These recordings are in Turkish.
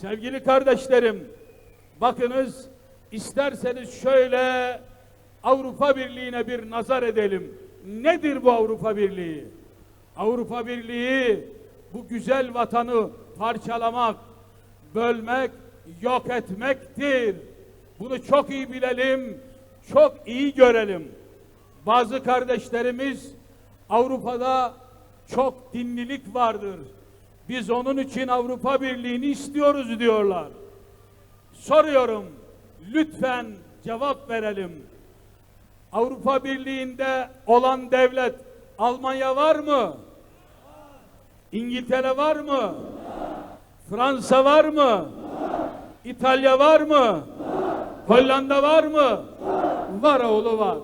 Sevgili kardeşlerim, bakınız isterseniz şöyle Avrupa Birliği'ne bir nazar edelim. Nedir bu Avrupa Birliği? Avrupa Birliği bu güzel vatanı parçalamak, bölmek, yok etmektir. Bunu çok iyi bilelim, çok iyi görelim. Bazı kardeşlerimiz Avrupa'da çok dinlilik vardır. Biz onun için Avrupa Birliği'ni istiyoruz diyorlar. Soruyorum, lütfen cevap verelim. Avrupa Birliği'nde olan devlet Almanya var mı? İngiltere var mı? Fransa var mı? İtalya var mı? Hollanda var mı? Var oğlu var.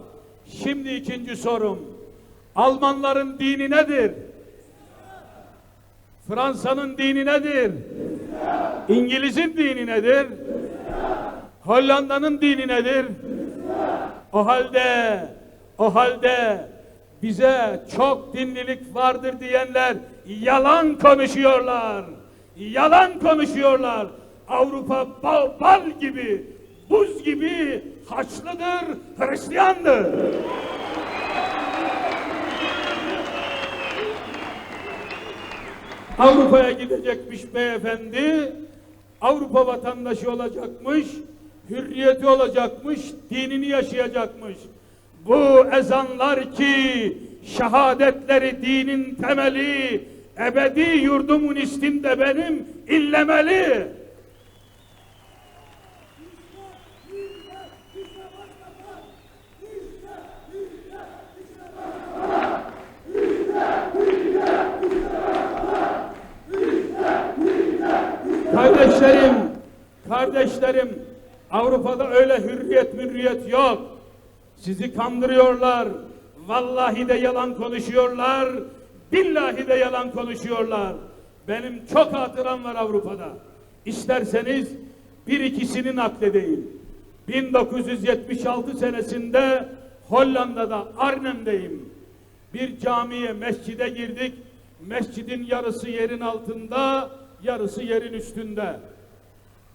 Şimdi ikinci sorum. Almanların dini nedir? Fransa'nın dini nedir? İngiliz'in dini nedir? Hollanda'nın dini nedir? O halde, o halde bize çok dinlilik vardır diyenler yalan konuşuyorlar. Yalan konuşuyorlar. Avrupa bal, bal gibi, buz gibi Haçlıdır, Hristiyandır. Avrupa'ya gidecekmiş beyefendi, Avrupa vatandaşı olacakmış, hürriyeti olacakmış, dinini yaşayacakmış. Bu ezanlar ki şehadetleri dinin temeli, ebedi yurdumun istinde benim illemeli. Kardeşlerim, kardeşlerim, Avrupa'da öyle hürriyet mürriyet yok. Sizi kandırıyorlar. Vallahi de yalan konuşuyorlar. Billahi de yalan konuşuyorlar. Benim çok hatıram var Avrupa'da. İsterseniz bir ikisini nakledeyim. 1976 senesinde Hollanda'da Arnhem'deyim. Bir camiye, mescide girdik. Mescidin yarısı yerin altında, yarısı yerin üstünde.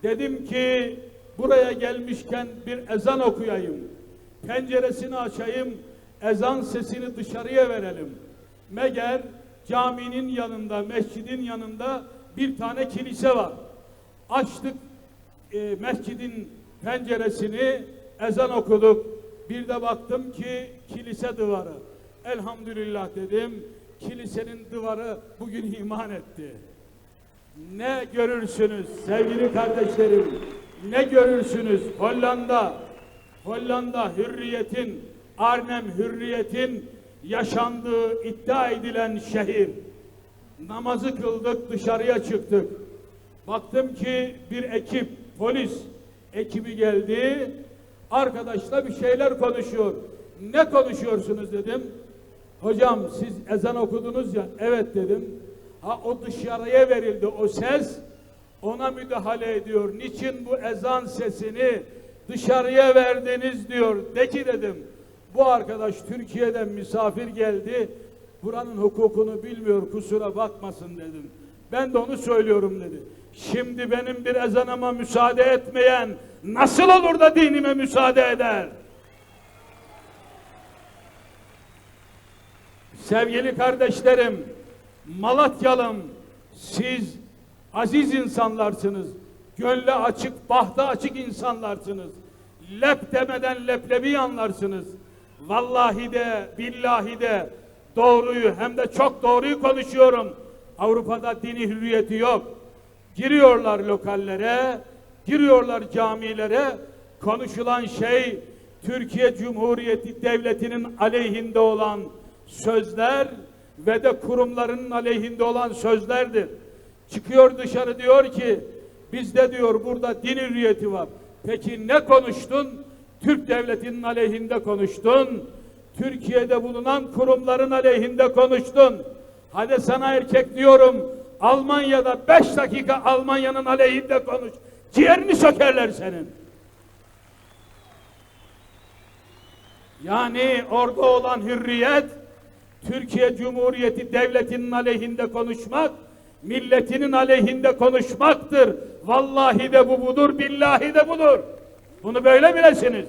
Dedim ki buraya gelmişken bir ezan okuyayım. Penceresini açayım, ezan sesini dışarıya verelim. Meğer caminin yanında, mescidin yanında bir tane kilise var. Açtık e, mescidin penceresini, ezan okuduk. Bir de baktım ki kilise duvarı. Elhamdülillah dedim. Kilisenin duvarı bugün iman etti. Ne görürsünüz sevgili kardeşlerim? Ne görürsünüz? Hollanda, Hollanda hürriyetin, Arnhem hürriyetin yaşandığı iddia edilen şehir. Namazı kıldık, dışarıya çıktık. Baktım ki bir ekip, polis ekibi geldi. Arkadaşla bir şeyler konuşuyor. Ne konuşuyorsunuz dedim. Hocam siz ezan okudunuz ya. Evet dedim. Ha o dışarıya verildi o ses. Ona müdahale ediyor. Niçin bu ezan sesini dışarıya verdiniz diyor. De ki dedim. Bu arkadaş Türkiye'den misafir geldi. Buranın hukukunu bilmiyor kusura bakmasın dedim. Ben de onu söylüyorum dedi. Şimdi benim bir ezanıma müsaade etmeyen nasıl olur da dinime müsaade eder? Sevgili kardeşlerim, Malatyalım, siz aziz insanlarsınız. Gönlü açık, bahtı açık insanlarsınız. Lep demeden leblebi anlarsınız. Vallahi de, billahi de doğruyu hem de çok doğruyu konuşuyorum. Avrupa'da dini hürriyeti yok. Giriyorlar lokallere, giriyorlar camilere. Konuşulan şey Türkiye Cumhuriyeti Devleti'nin aleyhinde olan sözler ve de kurumlarının aleyhinde olan sözlerdir. Çıkıyor dışarı diyor ki bizde diyor burada din hürriyeti var. Peki ne konuştun? Türk devletinin aleyhinde konuştun. Türkiye'de bulunan kurumların aleyhinde konuştun. Hadi sana erkek diyorum Almanya'da beş dakika Almanya'nın aleyhinde konuş. Ciğerini sökerler senin. Yani orada olan hürriyet Türkiye Cumhuriyeti Devleti'nin aleyhinde konuşmak milletinin aleyhinde konuşmaktır. Vallahi de bu budur, billahi de budur. Bunu böyle bilesiniz.